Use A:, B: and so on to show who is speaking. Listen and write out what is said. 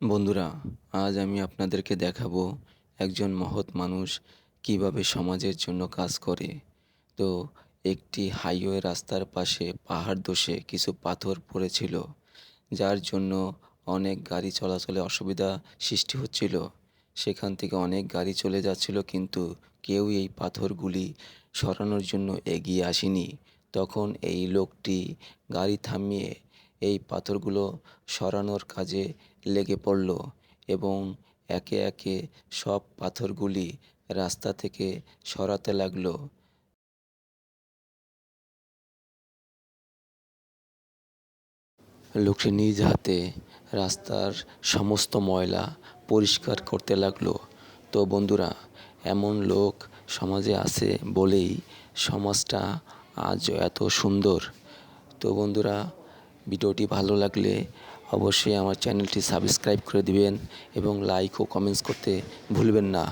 A: বন্ধুরা, আজ আমি আপনাদেরকে দেখাবো একজন মহৎ মানুষ কীভাবে সমাজের জন্য কাজ করে। তো, একটি হাইওয়ে রাস্তার পাশে পাহাড় ধসে কিছু পাথর পড়েছিল, যার জন্য অনেক গাড়ি চলাচলে অসুবিধা সৃষ্টি হচ্ছিল। সেখান থেকে অনেক গাড়ি চলে যাচ্ছিল, কিন্তু কেউই এই পাথরগুলি সরানোর জন্য এগিয়ে আসেনি। তখন এই লোকটি গাড়ি থামিয়ে এই পাথরগুলো সরানোর কাজে লেগে পড়ল এবং একে একে সব পাথরগুলি রাস্তা থেকে সরাতে লাগল। লোকটি নিজ হাতে রাস্তার সমস্ত ময়লা পরিষ্কার করতে লাগল। তো বন্ধুরা, এমন লোক সমাজে আছে বলেই সমাজটা আজ এত সুন্দর। তো বন্ধুরা ভিডিওটি ভালো লাগলে অবশ্যই আমার চ্যানেলটি সাবস্ক্রাইব করে দিবেন এবং লাইক ও কমেন্টস করতে ভুলবেন না।